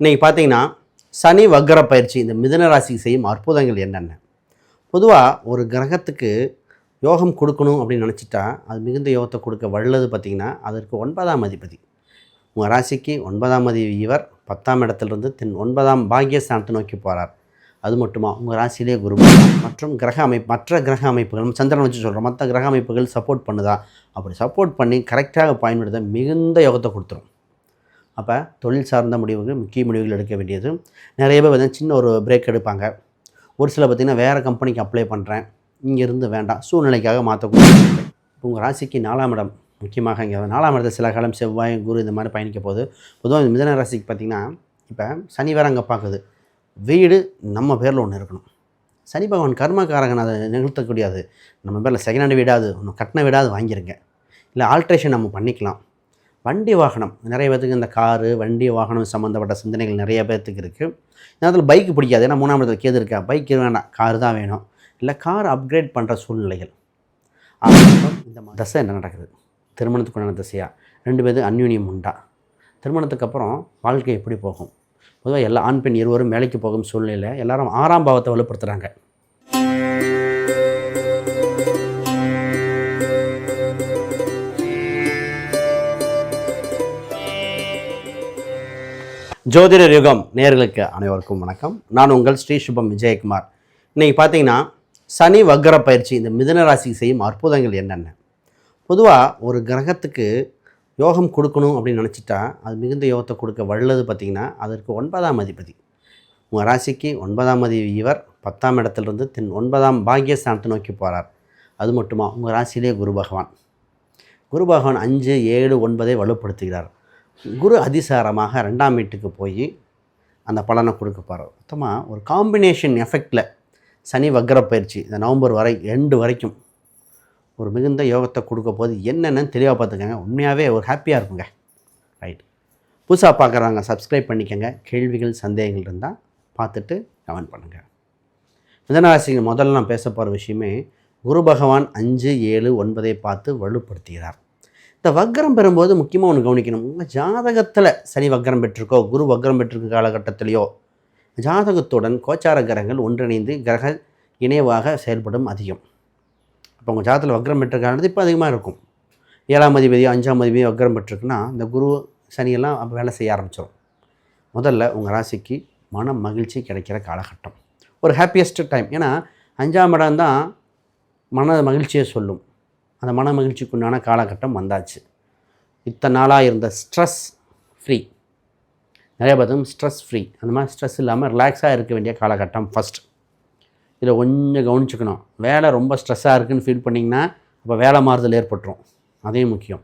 இன்றைக்கி பார்த்தீங்கன்னா சனி வக்ர பயிற்சி இந்த மிதன ராசிக்கு செய்யும் அற்புதங்கள் என்னென்ன? பொதுவாக ஒரு கிரகத்துக்கு யோகம் கொடுக்கணும் அப்படின்னு நினச்சிட்டா அது மிகுந்த யோகத்தை கொடுக்க வல்லது பார்த்திங்கன்னா அதற்கு ஒன்பதாம் அதிபதி. உங்கள் ராசிக்கு ஒன்பதாம் அதிபதி இவர் பத்தாம் இடத்துலேருந்து தென் ஒன்பதாம் பாக்கியஸ்தானத்தை நோக்கி போகிறார் அது மட்டுமா? உங்கள் ராசியிலே குரு. மற்றும் கிரக அமைப்பு மற்ற கிரக அமைப்புகள் நம்ம சந்திரன் வச்சு சொல்கிறோம் மற்ற கிரக அமைப்புகள் சப்போர்ட் பண்ணுதா? அப்படி சப்போர்ட் பண்ணி கரெக்டாக பயன்படுத்த மிகுந்த யோகத்தை கொடுத்துரும். அப்போ தொழில் சார்ந்த முடிவுகள் முக்கிய முடிவுகள் எடுக்க வேண்டியது. நிறைய பேர் வந்து சின்ன ஒரு பிரேக் எடுப்பாங்க. ஒரு சில பார்த்திங்கன்னா வேறு கம்பெனிக்கு அப்ளை பண்ணுறேன் இங்கேருந்து வேண்டாம். சூழ்நிலைக்காக மாற்றக்கூடிய உங்கள் ராசிக்கு நாலாம் இடம். முக்கியமாக இங்கே நாலாம் இடத்துல சில காலம் செவ்வாய் குரு இந்த மாதிரி பயணிக்க போகுது. பொதுவாக இந்த மிதன ராசிக்கு பார்த்திங்கன்னா இப்போ சனி வேறு அங்கே பார்க்குது வீடு நம்ம பேரில் ஒன்று இருக்கணும். சனி பகவான் கர்மக்காரகன் அதை நிகழ்த்தக்கூடியது. நம்ம பேரில் செகண்ட் ஹேண்ட் வீடாது ஒன்று கட்டின வீடாது வாங்கிருங்க. இல்லை ஆல்ட்ரேஷன் நம்ம பண்ணிக்கலாம். வண்டி வாகனம். நிறைய பேர்த்துக்கு இந்த காரு வண்டி வாகனம் சம்மந்தப்பட்ட சிந்தனைகள் நிறைய பேர்த்துக்கு இருக்குது நேரத்தில் பைக் பிடிக்காது. ஏன்னா மூணாம் இடத்துல கேது இருக்கா? பைக் வேண்டாம். கார் தான் வேணும். இல்லை கார் அப்கிரேட் பண்ணுற சூழ்நிலைகள். அதுக்கப்புறம் இந்த தசை என்ன நடக்குது? திருமணத்துக்குண்டான தசையா? ரெண்டு பேரும் அந்யூன்யம் உண்டா? திருமணத்துக்கு அப்புறம் வாழ்க்கை எப்படி போகும்? பொதுவாக எல்லா ஆண் பெண் இருவரும் வேலைக்கு போகும் சூழ்நிலையில் எல்லாரும் ஆறாம் பாவத்தை வலுப்படுத்துகிறாங்க ஜோதிடர் யுகம் நேர்களுக்கு அனைவருக்கும் வணக்கம். நான் உங்கள் ஸ்ரீ சுபம் விஜயகுமார். இன்றைக்கி பார்த்தீங்கன்னா சனி வக்கர பயிற்சி இந்த மிதன ராசி செய்யும் அற்புதங்கள் என்னென்ன? பொதுவாக ஒரு கிரகத்துக்கு யோகம் கொடுக்கணும் அப்படின்னு நினச்சிட்டா அது மிகுந்த யோகத்தை கொடுக்க வல்லது பார்த்திங்கன்னா அதற்கு ஒன்பதாம் அதிபதி. உங்கள் ராசிக்கு ஒன்பதாம் அதிபதி இவர் பத்தாம் இடத்துலேருந்து தென் ஒன்பதாம் பாக்கியஸ்தானத்தை நோக்கி போகிறார் அது மட்டுமா? உங்கள் ராசியிலே குரு பகவான். குரு பகவான் அஞ்சு ஏழு ஒன்பதை வலுப்படுத்துகிறார். குரு அதிசாரமாக ரெண்டாம் வீட்டுக்கு போய் அந்த பலனை கொடுக்க போகிறார் மொத்தமாக ஒரு காம்பினேஷன் எஃபெக்டில் சனி வக்ர பயிற்சி இந்த நவம்பர் வரை எண்டு வரைக்கும் ஒரு மிகுந்த யோகத்தை கொடுக்க போது என்னென்னு தெளிவாக பார்த்துக்கங்க. உண்மையாகவே ஒரு ஹாப்பியாக இருக்குங்க. ரைட் புதுசாக பார்க்குறாங்க சப்ஸ்கிரைப் பண்ணிக்கங்க. கேள்விகள் சந்தேகங்கள் இருந்தால் பார்த்துட்டு கமெண்ட் பண்ணுங்கள் மிதனராசிங்க முதல்ல நான் பேச போகிற விஷயமே குரு பகவான் அஞ்சு ஏழு ஒன்பதை பார்த்து வலுப்படுத்துகிறார். இந்த வக்ரம் பெறும்போது முக்கியமாக ஒன்று கவனிக்கணும். உங்கள் ஜாதகத்தில் சனி வக்ரம் பெற்றிருக்கோ குரு வக்ரம் பெற்றிருக்க காலகட்டத்திலேயோ ஜாதகத்துடன் கோச்சார கிரகங்கள் ஒன்றிணைந்து கிரக இணைவாக செயல்படும் அதிகம். இப்போ உங்கள் ஜாதகத்தில் வக்ரம் பெற்றிருக்கானது இப்போ அதிகமாக இருக்கும். ஏழாம் அதிபதி அஞ்சாம் அதிபதி வக்ரம் பெற்றிருக்குன்னா இந்த குரு சனியெல்லாம் அப்போ வேலை செய்ய ஆரம்பிச்சிடும் முதல்ல உங்கள் ராசிக்கு மன மகிழ்ச்சி கிடைக்கிற காலகட்டம். ஒரு ஹாப்பியஸ்ட் டைம் ஏன்னா அஞ்சாம் இடம் தான் மன மகிழ்ச்சியை சொல்லும். அந்த மன மகிழ்ச்சிக்குண்டான காலகட்டம் வந்தாச்சு. இத்தனை நாளாக இருந்த ஸ்ட்ரெஸ் ஃப்ரீ நிறைய பார்த்தோம் ஸ்ட்ரெஸ் ஃப்ரீ அந்த மாதிரி ஸ்ட்ரெஸ் இல்லாமல் ரிலாக்ஸாக இருக்க வேண்டிய காலகட்டம் ஃபஸ்ட் இதில் கொஞ்சம் கவனிச்சுக்கணும். வேலை ரொம்ப ஸ்ட்ரெஸ்ஸாக இருக்குன்னு ஃபீல் பண்ணிங்கன்னா அப்போ வேலை மாறுதல் ஏற்பட்டுரும். அதையும் முக்கியம்.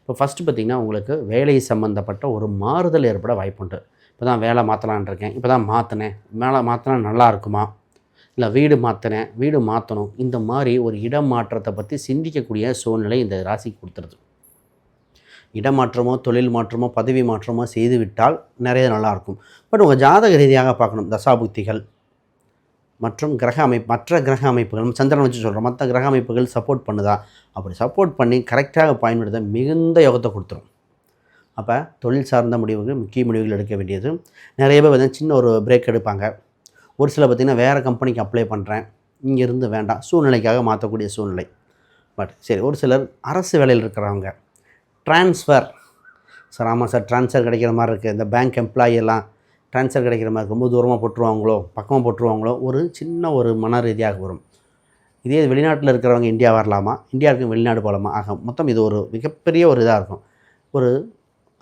இப்போ ஃபஸ்ட்டு பார்த்திங்கன்னா உங்களுக்கு வேலை சம்மந்தப்பட்ட ஒரு மாறுதல் ஏற்பட வாய்ப்புண்டு. இப்போ தான் வேலை மாற்றலான் இருக்கேன். இப்போ தான் மாற்றினேன் வேலை மாற்றினா நல்லா இருக்குமா? இல்லை வீடு மாற்றினேன் வீடு மாற்றணும் இந்த மாதிரி ஒரு இடம் மாற்றத்தை பற்றி சிந்திக்கக்கூடிய சூழ்நிலை இந்த ராசிக்கு கொடுத்துருது. இடமாற்றமோ தொழில் மாற்றமோ பதவி மாற்றமோ செய்துவிட்டால் நிறைய நல்லாயிருக்கும் பட் உங்கள் ஜாதக ரீதியாக பார்க்கணும். தசாபுக்திகள் மற்றும் கிரக அமைப்பு மற்ற கிரக அமைப்புகள் சந்திரன் வச்சு சொல்கிறோம் மற்ற கிரக அமைப்புகள் சப்போர்ட் பண்ணுதா? அப்படி சப்போர்ட் பண்ணி கரெக்டாக பயன்படுத்த மிகுந்த யோகத்தை கொடுத்துரும். அப்போ தொழில் சார்ந்த முடிவுகள் முக்கிய முடிவுகள் எடுக்க வேண்டியது. நிறைய பேர் வந்து சின்ன ஒரு பிரேக் எடுப்பாங்க. ஒரு சில பார்த்திங்கன்னா வேறு கம்பெனிக்கு அப்ளை பண்ணுறேன் இங்கேருந்து வேண்டாம். சூழ்நிலைக்காக மாற்றக்கூடிய சூழ்நிலை. பட் சரி ஒரு சிலர் அரசு வேலையில் இருக்கிறவங்க. ட்ரான்ஸ்ஃபர் சார் ஆமாம் சார் ட்ரான்ஸ்ஃபர் கிடைக்கிற மாதிரி இருக்குது இந்த பேங்க் எம்ப்ளாயெல்லாம் ட்ரான்ஸ்ஃபர் கிடைக்கிற மாதிரி ரொம்ப தூரமாக போட்டுருவாங்களோ பக்கமாக போட்டுருவாங்களோ ஒரு சின்ன ஒரு மன ரீதியாக வரும். இதே வெளிநாட்டில் இருக்கிறவங்க இந்தியா வரலாமா? இந்தியாவுக்கு வெளிநாடு போகலாமா? ஆக மொத்தம் இது ஒரு மிகப்பெரிய ஒரு இதாக இருக்கும். ஒரு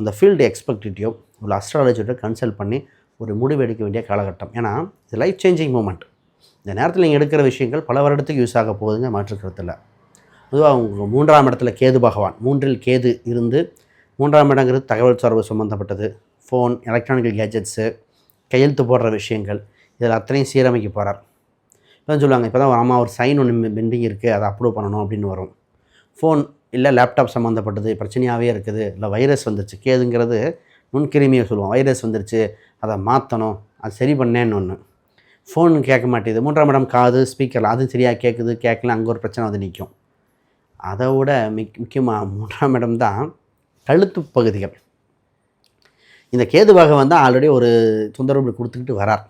அந்த ஃபீல்டு எக்ஸ்பெக்டிட்டியோ ஒரு அஸ்ட்ராலஜியோட கன்சல்ட் பண்ணி ஒரு முடிவு எடுக்க வேண்டிய காலகட்டம். ஏன்னா இது லைஃப் சேஞ்சிங் மூமெண்ட் இந்த நேரத்தில் நீங்கள் எடுக்கிற விஷயங்கள் பல வருடத்துக்கு யூஸ் ஆக போகுதுங்க மாற்றுக்கிறதுல பொதுவாக உங்கள் மூன்றாம் இடத்துல கேது பகவான் மூன்றில் கேது இருந்து மூன்றாம் இடங்கிறது தகவல் தொடர்பு சம்மந்தப்பட்டது ஃபோன் எலக்ட்ரானிக்கல் கேஜெட்ஸு கையெழுத்து போடுற விஷயங்கள் இதில் அத்தனையும் சீரமைக்க போகிறார் இப்போ சொல்லுவாங்க இப்போ தான் ஆமாம் ஒரு சைன் ஒன்று பெண்டிங் இருக்குது அதை அப்ரூவ் பண்ணணும் அப்படின்னு வரும். ஃபோன் இல்லை லேப்டாப் சம்மந்தப்பட்டது பிரச்சனையாகவே இருக்குது இல்லை வைரஸ் வந்துச்சு கேதுங்கிறது நுண்கிருமியை சொல்லுவோம். வைரஸ் வந்துருச்சு அதை மாற்றணும் அது சரி பண்ணேன்னு ஒன்று ஃபோன் கேட்க மாட்டேது மூன்றாம் இடம் காது ஸ்பீக்கரில் அதுவும் சரியாக கேட்குது கேட்கல அங்கே ஒரு பிரச்சனை வந்து நிற்கும் அதை விட மிக் முக்கியமாக மூன்றாம் இடம் தான் கழுத்து பகுதிகள். இந்த கேது பகவான் வந்து ஆல்ரெடி ஒரு தொந்தரவு கொடுத்துக்கிட்டு வரார்.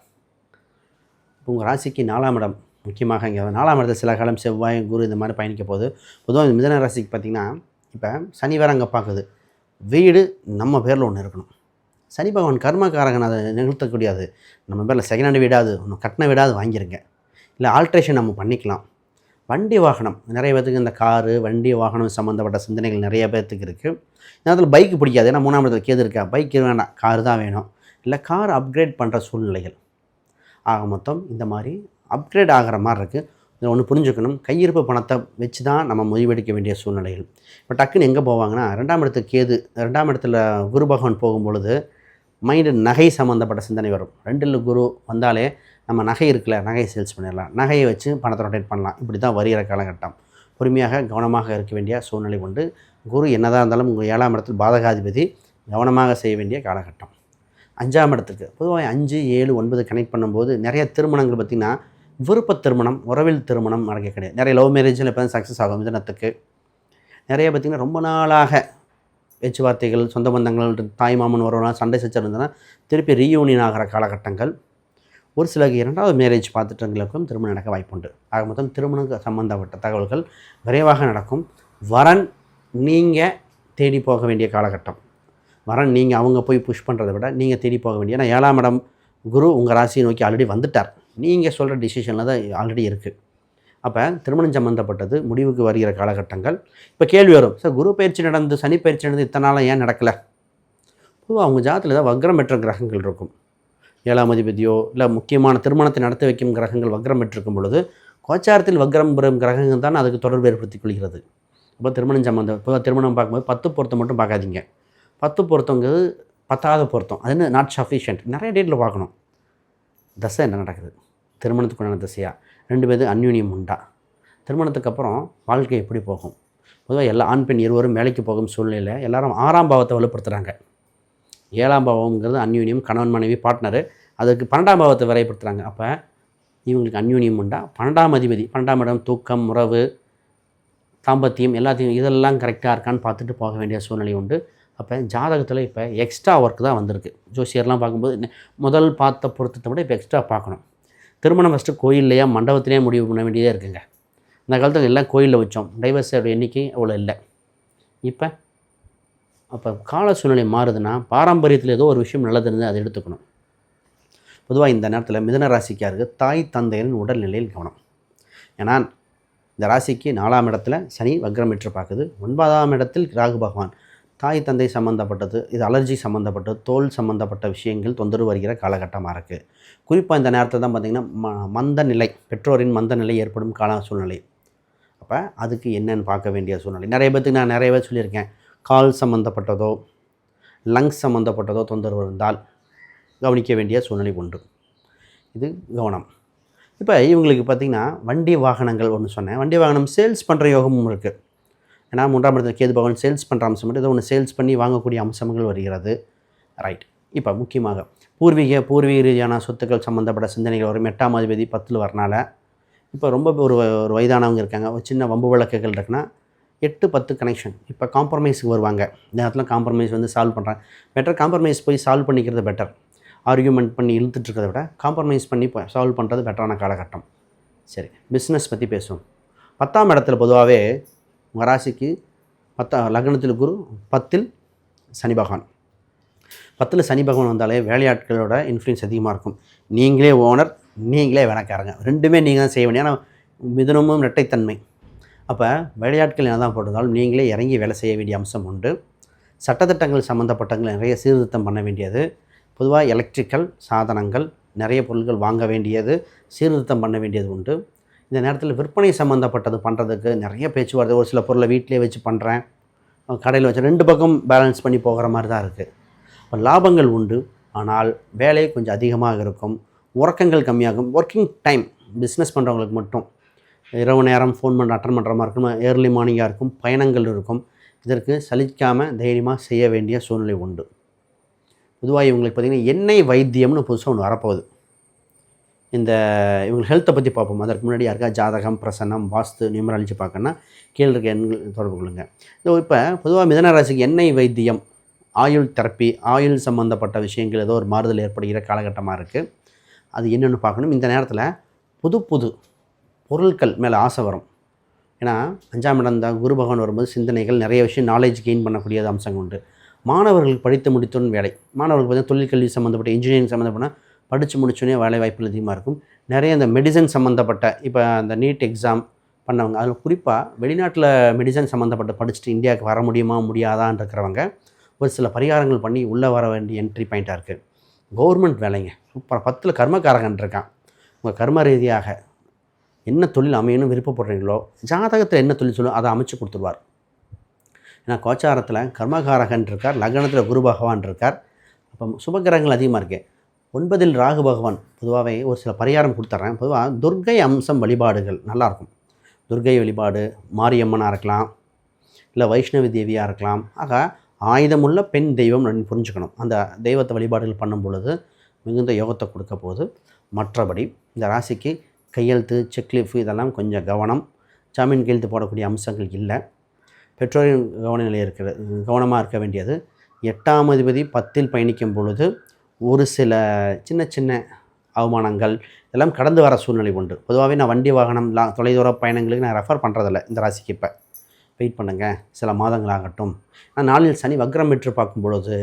இப்போ உங்கள் ராசிக்கு நாலாம் இடம் முக்கியமாக இங்கே நாலாம் இடத்துல சில காலம் செவ்வாய் குரு இந்த மாதிரி பயணிக்க போகுது. பொதுவாக இந்த மிதன ராசிக்கு பார்த்திங்கன்னா இப்போ சனி வேற அங்கே பார்க்குது வீடு நம்ம பேரில் ஒன்று இருக்கணும். சனி பகவான் கர்மக்காரகன் அதை நிகழ்த்தக்கூடியது நம்ம பேரில் செகண்ட் ஹேண்ட் வீடாது ஒன்று கட்டின வீடாது வாங்கியிருங்க இல்லை ஆல்ட்ரேஷன் நம்ம பண்ணிக்கலாம். வண்டி வாகனம் நிறைய பேர்த்துக்கு இந்த காரு வண்டி வாகனம் சம்மந்தப்பட்ட சிந்தனைகள் நிறைய பேர்த்துக்கு இருக்குது நேரத்தில் பைக் பிடிக்காது. ஏன்னா மூணாம் இடத்துல கேது இருக்கா? பைக் வேணாம் கார் தான் வேணும். இல்லை கார் அப்கிரேட் பண்ணுற சூழ்நிலைகள். ஆக மொத்தம் இந்த மாதிரி அப்கிரேட் ஆகிற மாதிரி இருக்குது இதில் ஒன்று புரிஞ்சுக்கணும். கையிருப்பு பணத்தை வச்சு தான் நம்ம முடிவெடுக்க வேண்டிய சூழ்நிலைகள். இப்போ டக்குன்னு எங்கே போவாங்கன்னா ரெண்டாம் இடத்துக்கு கேது ரெண்டாம் இடத்துல குரு பகவான் போகும்பொழுது மைண்டு நகை சம்மந்தப்பட்ட சிந்தனை வரும். ரெண்டில் குரு வந்தாலே நம்ம நகை இருக்குல்ல நகையை சேல்ஸ் பண்ணிடலாம். நகையை வச்சு பணத்தை ரொட்டேட் பண்ணலாம். இப்படி தான் வருகிற காலகட்டம். பொறுமையாக கவனமாக இருக்க வேண்டிய சூழ்நிலை உண்டு. குரு என்னதான் இருந்தாலும் உங்கள் ஏழாம் இடத்தில் பாதகாதிபதி கவனமாக செய்ய வேண்டிய காலகட்டம். அஞ்சாம் இடத்துக்கு. பொதுவாக அஞ்சு ஏழு ஒன்பது கனெக்ட் பண்ணும்போது நிறைய திருமணங்கள் பார்த்திங்கன்னா விருப்ப திருமணம் உறவில் திருமணம் நடக்க கிடையாது நிறைய லவ் மேரேஜில் இப்போ தான் சக்ஸஸ் ஆகும். மிதனத்துக்கு நிறைய பார்த்திங்கன்னா ரொம்ப நாளாக பேச்சுவார்த்தைகள் சொந்த பந்தங்கள் தாய் மாமன் உறவுலாம் சண்டை சச்சரவு இருந்ததுன்னா திருப்பி ரீயூனியன் ஆகிற காலகட்டங்கள். ஒரு சிலருக்கு இரண்டாவது மேரேஜ் பார்த்துட்டவங்களுக்கும் திருமணம் நடக்க வாய்ப்புண்டு. ஆக மொத்தம் திருமணம் சம்மந்தப்பட்ட தகவல்கள் விரைவாக நடக்கும். வரன் நீங்கள் தேடி போக வேண்டிய காலகட்டம். வரன் நீங்கள் அவங்க போய் புஷ் பண்ணுறதை விட நீங்கள் தேடி போக வேண்டிய ஏன்னா ஏழாம் இடம் குரு உங்கள் ராசியை நோக்கி ஆல்ரெடி வந்துட்டார். நீங்கள் சொல்கிற டிசிஷனில் தான் ஆல்ரெடி இருக்குது அப்போ திருமணம் சம்மந்தப்பட்டது முடிவுக்கு வருகிற காலகட்டங்கள். இப்போ கேள்வி வரும் சார் குரு பயிற்சி நடந்து சனி பயிற்சி நடந்து இத்தனை நாளாக ஏன் நடக்கலை? பொதுவாக அவங்க ஜாதத்தில் ஏதாவது வக்ரம் பெற்ற கிரகங்கள் இருக்கும். ஏழாம் அதிபதியோ இல்லை முக்கியமான திருமணத்தை நடத்தி வைக்கும் கிரகங்கள் வக்ரம் பெற்றிருக்கும் பொழுது கோச்சாரத்தில் வக்ரம் பெறும் கிரகங்கள் தான் அதுக்கு தொடர்பு ஏற்படுத்திக் கொள்கிறது இப்போ திருமணம் சம்மந்தம் இப்போ திருமணம் பார்க்கும்போது பத்து பொருத்தம் மட்டும் பார்க்காதீங்க. பத்து பொருத்தங்கிறது பத்தாவது பொருத்தம். அது என்ன நாட் சஃபிஷியன்ட் நிறைய டேட்டில் பார்க்கணும். தசை என்ன நடக்குது? திருமணத்துக்குண்டான தசையா? ரெண்டு பேரும் அந்யூன்யம் உண்டா? திருமணத்துக்கு அப்புறம் வாழ்க்கை எப்படி போகும்? பொதுவாக எல்லா ஆண் பெண் இருவரும் வேலைக்கு போகும் சூழ்நிலையில் எல்லாரும் ஆறாம் பாவத்தை வலுப்படுத்துகிறாங்க ஏழாம் பாவம்ங்கிறது அந்யூன்யம் கணவன் மனைவி பார்ட்னரு அதுக்கு பன்னெண்டாம் பாவத்தை விரைப்படுத்துகிறாங்க அப்போ இவங்களுக்கு அந்யூன்யம் உண்டா? பன்னெண்டாம் அதிபதி பன்னெண்டாம் இடம் தூக்கம் உறவு தாம்பத்தியம் எல்லாத்தையும் இதெல்லாம் கரெக்டாக இருக்கான்னு பார்த்துட்டு போக வேண்டிய சூழ்நிலை உண்டு. அப்போ ஜாதகத்தில் இப்போ எக்ஸ்ட்ரா ஒர்க் தான் வந்திருக்கு. ஜோசியர்லாம் பார்க்கும்போது முதல் பார்த்த பொருத்தத்தை விட இப்போ எக்ஸ்ட்ரா பார்க்கணும். திருமணம் ஃபஸ்ட்டு கோயில்லையா மண்டபத்திலேயே முடிவு பண்ண வேண்டியதே இருக்குங்க. இந்த காலத்தில் எல்லாம் கோயிலில் வச்சோம். டைவர்ஸோட எண்ணிக்கை அவ்வளோ இல்லை. இப்போ அப்போ கால சூழ்நிலை மாறுதுன்னா பாரம்பரியத்தில் ஏதோ ஒரு விஷயம் நல்லது இருந்தால் அதை எடுத்துக்கணும். பொதுவாக இந்த நேரத்தில் மிதன ராசிக்காருக்கு தாய் தந்தையரின் உடல்நிலையில் கவனம். ஏன்னா இந்த ராசிக்கு நாலாம் இடத்துல சனி வக்ரம் பெற்று பார்க்குது. ஒன்பதாம் இடத்தில் ராகு பகவான். தாய் தந்தை சம்மந்தப்பட்டது இது அலர்ஜி சம்மந்தப்பட்டது தோல் சம்மந்தப்பட்ட விஷயங்கள் தொந்தரவு வருகிற காலகட்டமாக இருக்குது குறிப்பாக இந்த நேரத்தில் தான் பார்த்திங்கன்னா ம மந்த நிலை பெற்றோரின் மந்த நிலை ஏற்படும் கால சூழ்நிலை. அப்போ அதுக்கு என்னென்னு பார்க்க வேண்டிய சூழ்நிலை. நிறைய பேர்த்துக்கு நான் நிறைய பேர் சொல்லியிருக்கேன். கால் சம்மந்தப்பட்டதோ லங்ஸ் சம்மந்தப்பட்டதோ தொந்தரவு இருந்தால் கவனிக்க வேண்டிய சூழ்நிலை உண்டு இது கவனம். இப்போ இவங்களுக்கு பார்த்திங்கன்னா வண்டி வாகனங்கள் ஒன்று சொன்னேன். வண்டி வாகனம் சேல்ஸ் பண்ணுற யோகமும் இருக்குது ஏன்னா மூன்றாம் இடத்துல கேது பகவான் சேல்ஸ் பண்ணுற அம்சம் மட்டும் ஏதோ ஒன்று சேல்ஸ் பண்ணி வாங்கக்கூடிய அம்சங்கள் வருகிறது. ரைட் இப்போ முக்கியமாக பூர்வீக பூர்வீக ரீதியான சொத்துக்கள் சம்மந்தப்பட்ட சிந்தனைகள் வரும். எட்டாம் அதிபதி பத்தில் வரனால இப்போ ரொம்ப ஒரு ஒரு வயதானவங்க இருக்காங்க. ஒரு சின்ன வம்பு வழக்குகள் இருக்குன்னா எட்டு பத்து கனெக்ஷன் இப்போ காம்ப்ரமைஸுக்கு வருவாங்க. இந்த நேரத்தில் காம்ப்ரமைஸ் வந்து சால்வ் பண்ணுறாங்க பெட்டர் காம்ப்ரமைஸ் போய் சால்வ் பண்ணிக்கிறது பெட்டர் ஆர்கியூமெண்ட் பண்ணி இழுத்துட்டுருக்கிறத விட காம்ப்ரமைஸ் பண்ணி சால்வ் பண்ணுறது பெட்டரான காலகட்டம். சரி. பிஸ்னஸ் பற்றி பேசுவோம். பத்தாம் இடத்துல பொதுவாகவே உங்கள் ராசிக்கு பத்தா லக்னத்தில் குரு பத்தில் சனி பகவான். பத்தில் சனி பகவான் வந்தாலே வேலையாட்களோட இன்ஃப்ளூயன்ஸ் அதிகமாக இருக்கும். நீங்களே ஓனர் நீங்களே வேலைக்காரங்க. ரெண்டுமே நீங்கள் தான் செய்ய வேண்டிய ஏன்னா மிதனமும் இரட்டைத்தன்மை. அப்போ வேலையாட்கள் என்ன தான் போட்டிருந்தாலும் நீங்களே இறங்கி வேலை செய்ய வேண்டிய அம்சம் உண்டு. சட்டத்திட்டங்கள் சம்மந்தப்பட்டங்கள் நிறைய சீர்திருத்தம் பண்ண வேண்டியது. பொதுவாக எலக்ட்ரிக்கல் சாதனங்கள் நிறைய பொருட்கள் வாங்க வேண்டியது சீர்திருத்தம் பண்ண வேண்டியது உண்டு. இந்த நேரத்தில் விற்பனை சம்மந்தப்பட்டது பண்ணுறதுக்கு நிறைய பேச்சுவார்த்தை ஒரு சில பொருளை வீட்டிலே வச்சு பண்ணுறேன். கடையில் வச்சு ரெண்டு பக்கம் பேலன்ஸ் பண்ணி போகிற மாதிரி தான் இருக்குது. இப்போ லாபங்கள் உண்டு. ஆனால் வேலை கொஞ்சம் அதிகமாக இருக்கும். உறக்கங்கள் கம்மியாகும். ஒர்க்கிங் டைம் பிஸ்னஸ் பண்ணுறவங்களுக்கு மட்டும். இரவு நேரம் ஃபோன் பண்ண அட்டன் பண்ணுற மாதிரி இருக்கும். ஏர்லி மார்னிங்காக இருக்கும். பயணங்கள் இருக்கும். இதற்கு சலிக்காமல் தைரியமாக செய்ய வேண்டிய சூழ்நிலை உண்டு. பொதுவாக இவங்களுக்கு பார்த்திங்கன்னா எண்ணெய் வைத்தியம்னு புதுசாக ஒன்று வரப்போகுது. இந்த இவங்க ஹெல்த்தை பற்றி பார்ப்போம். அதற்கு முன்னாடி யாருக்கா ஜாதகம் பிரசன்னம் வாஸ்து நியூமராலஜி பார்க்கணுன்னா கீழே இருக்க எண்கள் தொடர்பு கொள்ளுங்க. இப்போ பொதுவாக மிதனராசிக்கு எண்ணெய் வைத்தியம் ஆயுள் தெரப்பி ஆயுள் சம்மந்தப்பட்ட விஷயங்கள் ஏதோ ஒரு மாறுதல் ஏற்படுகிற காலகட்டமாக இருக்குது அது என்னென்னு பார்க்கணும். இந்த நேரத்தில் புது புது பொருட்கள் மேலே ஆசை வரும். ஏன்னா அஞ்சாம் இடம் தான் குரு பகவான் வரும்போது சிந்தனைகள் நிறைய விஷயம் நாலேஜ் கெயின் பண்ணக்கூடிய அம்சங்கள் உண்டு. மாணவர்கள் படித்து முடித்தோன்னு வேலை. மாணவர்களுக்கு பார்த்தீங்கன்னா தொழிற்கல்வி சம்மந்தப்பட்ட இன்ஜினியரிங் சம்மந்தப்பட்ட படித்து முடிச்சோடனே வேலை வாய்ப்புகள் அதிகமாக இருக்கும். நிறைய இந்த மெடிசன் சம்மந்தப்பட்ட இப்போ அந்த நீட் எக்ஸாம் பண்ணவங்க அதில் குறிப்பாக வெளிநாட்டில் மெடிசன் சம்மந்தப்பட்ட படிச்சுட்டு இந்தியாவுக்கு வர முடியுமா முடியாதான்னு இருக்கிறவங்க ஒரு சில பரிகாரங்கள் பண்ணி உள்ளே வர வேண்டிய என்ட்ரி பாயிண்ட்டாக இருக்குது கவர்மெண்ட் வேலைங்க. இப்போ பத்தில் கர்மக்காரகன் இருக்கான். உங்கள் கர்ம ரீதியாக என்ன தொழில் அமையணும் விருப்பப்படுறீங்களோ ஜாதகத்தில் என்ன தொழில் சொல்லும் அதை அமைச்சு கொடுத்துருவார் ஏன்னா கோச்சாரத்தில் கர்மகாரகன் இருக்கார் லக்னத்தில் குரு பகவான் இருக்கார். அப்போ சுபகிரகங்கள் அதிகமாக இருக்குது ஒன்பதில் ராகு பகவான் பொதுவாகவே ஒரு சில பரிகாரம் கொடுத்துட்றேன் பொதுவாக துர்க்கை அம்சம் வழிபாடுகள் நல்லாயிருக்கும் துர்க்கை வழிபாடு மாரியம்மனாக இருக்கலாம் இல்லை வைஷ்ணவி தேவியாக இருக்கலாம். ஆக ஆயுதமுள்ள பெண் தெய்வம் புரிஞ்சுக்கணும். அந்த தெய்வத்தை வழிபாடுகள் பண்ணும் பொழுது மிகுந்த யோகத்தை கொடுக்க போது மற்றபடி இந்த ராசிக்கு கையெழுத்து செக்லீஃப் இதெல்லாம் கொஞ்சம் கவனம். ஜாமீன் கையெழுத்து போடக்கூடிய அம்சங்கள் இல்லை. பெற்றோரின் கவனநிலை இருக்கிற கவனமாக இருக்க வேண்டியது. எட்டாம் அதிபதி பத்தில் பயணிக்கும் பொழுது ஒரு சில சின்ன சின்ன அவமானங்கள் இதெல்லாம் கடந்து வர சூழ்நிலை உண்டு. பொதுவாகவே நான் வண்டி வாகனம் லா தொலைதூர பயணங்களுக்கு நான் ரெஃபர் பண்ணுறதில்ல இந்த ராசிக்கு இப்போ. வெயிட் பண்ணுங்கள் சில மாதங்கள் ஆகட்டும் ஆனால் நாளில் சனி வக்ரம் பெற்று பார்க்கும் பொழுது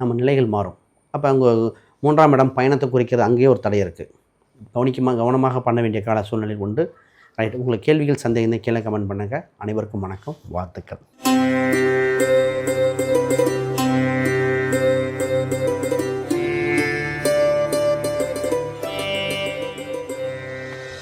நம்ம நிலைகள் மாறும். அப்போ அங்கே மூன்றாம் இடம் பயணத்தை குறிக்கிறது அங்கேயே ஒரு தடை இருக்குது கவனிக்கமாக கவனமாக பண்ண வேண்டிய கால சூழ்நிலை உண்டு. ரைட் உங்களுக்கு கேள்விகள் சந்தேகம் கீழே கமெண்ட் பண்ணுங்கள் அனைவருக்கும் வணக்கம். வாழ்த்துக்கள்.